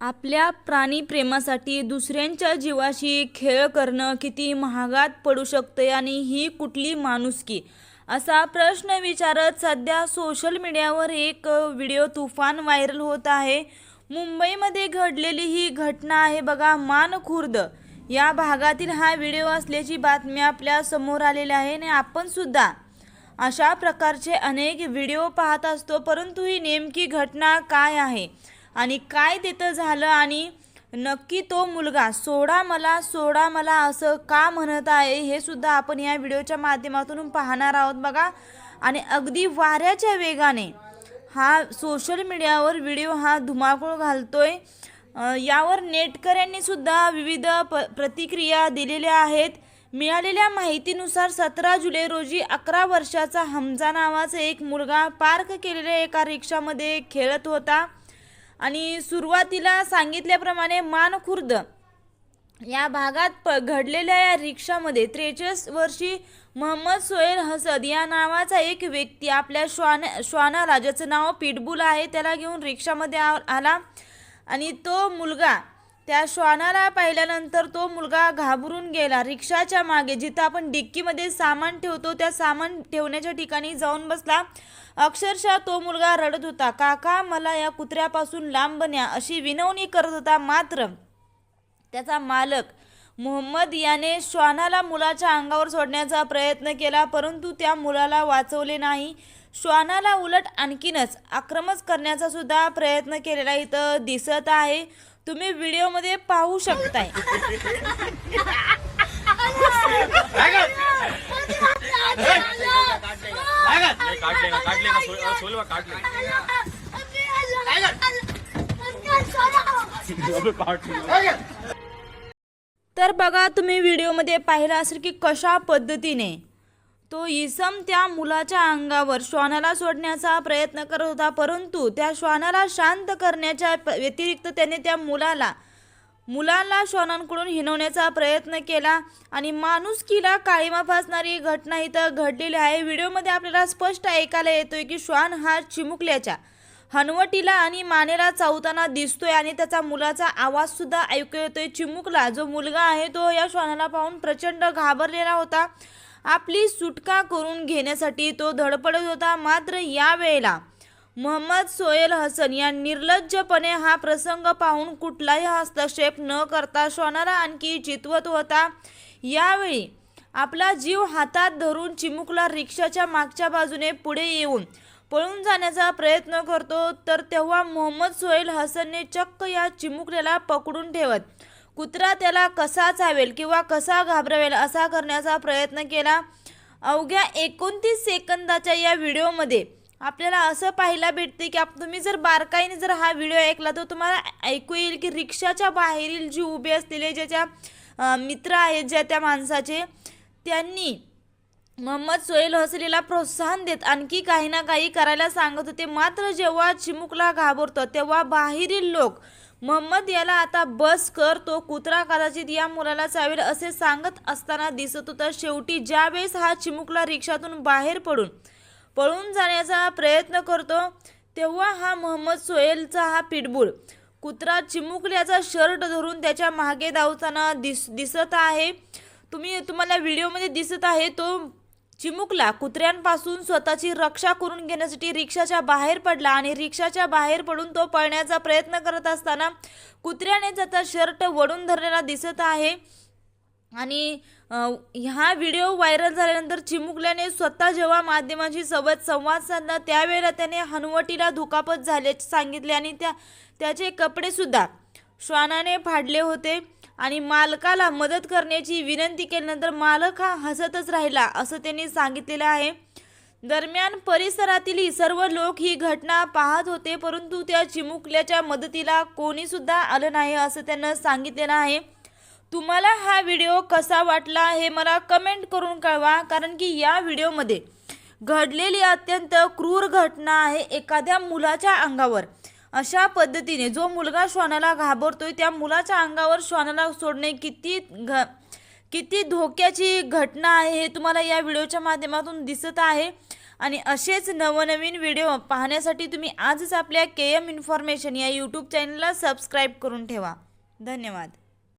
आपल्या प्राणीप्रेमासाठी दुसऱ्यांच्या जीवाशी खेळ करणं किती महागात पडू शकते आणि ही कुठली माणुसकी असा प्रश्न विचारत सध्या सोशल मीडियावर एक व्हिडिओ तुफान व्हायरल होत आहे. मुंबईमध्ये घडलेली ही घटना आहे बघा मानखुर्द. या भागातील हा व्हिडिओ असल्याची बातमी आपल्यासमोर आलेली आहे आणि आपण सुद्धा अशा प्रकारचे अनेक व्हिडिओ पाहत असतो परंतु ही नेमकी घटना काय आहे? आणि काय तिथं झालं आणि नक्की तो मुलगा सोडा मला सोडा मला असं का म्हणत आहे हे सुद्धा आपण या व्हिडिओच्या माध्यमातून पाहणार आहोत बघा. आणि अगदी वाऱ्याच्या वेगाने हा सोशल मीडियावर व्हिडिओ हा धुमाकूळ घालतोय. यावर नेटकऱ्यांनी सुद्धा विविध प प्रतिक्रिया दिलेल्या आहेत. मिळालेल्या माहितीनुसार सतरा जुलै रोजी अकरा वर्षाचा हमजा नावाचा एक मुलगा पार्क केलेल्या एका रिक्षामध्ये खेळत होता. आणि सुरुवातीला सांगितल्याप्रमाणे मानखुर्द या भागात प घडलेल्या या रिक्षामध्ये त्रेचाळीस वर्षी मोहम्मद सोहेल हसद या नावाचा एक व्यक्ती आपल्या श्वान श्वानाला ज्याचं नाव पिटबुल आहे. त्याला घेऊन रिक्षामध्ये आ- आला आणि तो मुलगा त्या श्वानाला पाहिल्यानंतर तो मुलगा घाबरून गेला. रिक्षाच्या मागे जिथं आपण डिक्कीमध्ये सामान ठेवतो त्या सामान ठेवण्याच्या ठिकाणी जाऊन बसला. अक्षरशः तो मुलगा रडत होता. काका मला या कुत्र्यापासून लांब न्या. अशी विनवणी करत होता मात्र त्याचा मालक मोहम्मद याने श्वानाला मुलाच्या अंगावर सोडण्याचा प्रयत्न केला परंतु त्या मुलाला वाचवले नाही. श्वानाला उलट आणखीनच आक्रमक करण्याचा सुद्धा प्रयत्न केलेला इथं दिसत आहे. तुम्ही व्हिडिओमध्ये पाहू शकताय. तर बघा तुम्ही व्हिडिओमध्ये पाहिलं असेल की कशा पद्धतीने तो इसम त्या मुलाच्या अंगावर श्वानाला सोडण्याचा प्रयत्न करत होता परंतु त्या श्वानाला शांत करण्याच्या व्यतिरिक्त त्याने त्या मुलाला मुलाला श्वानांकडून हिनवण्याचा प्रयत्न केला आणि माणुसकीला काळीमा फासणारी घटना इथं घडलेली आहे. व्हिडिओमध्ये आपल्याला स्पष्ट ऐकायला येतोय की श्वान हा चिमुकल्याच्या हनवटीला आणि मानेला चावताना दिसतोय आणि त्याचा मुलाचा आवाजसुद्धा ऐकू येतोय. चिमुकला जो मुलगा आहे तो या श्वानाला पाहून प्रचंड घाबरलेला होता. आपली सुटका करून घेण्यासाठी तो धडपडत होता मात्र यावेळेला मोहम्मद सोहेल हसन या निर्लज्जपणे हा प्रसंग पाहून कुठलाही हस्तक्षेप न करता शोनारा आणखी चितवत होता. यावेळी आपला जीव हातात धरून चिमुकला रिक्षाच्या मागच्या बाजूने पुढे येऊन पळून जाण्याचा प्रयत्न करतो तर तेव्हा मोहम्मद सोहेल हसनने चक्क या चिमुकल्याला पकडून ठेवत कुत्रा त्याला कसा चावेल किंवा कसा घाबरवेल असा करण्याचा प्रयत्न केला. अवघ्या एकोणतीस सेकंदाच्या या व्हिडिओमध्ये आपल्याला असं पाहायला भेटते की आप तुम्ही जर बारकाईने जर हा व्हिडिओ ऐकला तर तुम्हाला ऐकू येईल की रिक्षाच्या बाहेरील जी उभे असलेले ज्याच्या मित्र आहेत ज्या त्या माणसाचे त्यांनी मोहम्मद सोहेल हसलीला प्रोत्साहन देत आणखी काही ना काही करायला सांगत होते. मात्र जेव्हा चिमुकला घाबरतो तेव्हा बाहेरील लोक मोहम्मद याला आता बस कर तो कुत्रा कदाचित या मुलाला चावेल असे सांगत असताना दिसत होता. शेवटी ज्यावेळेस हा चिमुकला रिक्षातून बाहेर पडून पळून जाण्याचा प्रयत्न करतो तेव्हा हा मोहम्मद सोहेलचा हा पिटबुल. कुत्रा चिमुकल्याचा शर्ट धरून त्याच्यामागे धावताना दिस दिसत आहे. तुम्ही तुम्हाला व्हिडिओमध्ये दिसत आहे तो चिमुकला कुत्र्यांपासून स्वतःची रक्षा करून घेण्यासाठी रिक्षाच्या बाहेर पडला आणि रिक्षाच्या बाहेर पडून तो पळण्याचा प्रयत्न करत असताना कुत्र्याने त्याचा शर्ट वडून धरलेला दिसत आहे. आणि हा व्हिडिओ व्हायरल झाल्यानंतर चिमुकल्याने स्वतः जेव्हा माध्यमांशी सोबत संवाद साधला त्यावेळेला त्याने हनुवटीला दुखापत झाल्याचे सांगितले आणि त्या त्याचे कपडेसुद्धा श्वानाने फाडले होते. आणि मालकाला मदत करण्याची विनंती केल्यानंतर मालक हा हसतच राहिला असं त्यांनी सांगितलेलं आहे. दरम्यान परिसरातील सर्व लोक ही घटना पाहत होते परंतु त्या चिमुकल्याच्या मदतीला कोणीसुद्धा आलं नाही असं त्यांना सांगितलेलं आहे. तुम्हाला हा व्हिडिओ कसा वाटला हे मला कमेंट करून कळवा कारण की या व्हिडिओमध्ये घडलेली अत्यंत क्रूर घटना आहे एखाद्या मुलाच्या अंगावर. अशा पद्धतीने जो मुलगा श्वानाला घाबरतोय त्या मुलाच्या अंगावर श्वानाला सोडणे किती घ किती धोक्याची घटना आहे हे तुम्हाला या व्हिडिओच्या माध्यमातून दिसत आहे. आणि असेच नवनवीन व्हिडिओ पाहण्यासाठी तुम्ही आजच आपल्या के एम इन्फॉर्मेशन या यूट्यूब चॅनलला सबस्क्राईब करून ठेवा. धन्यवाद.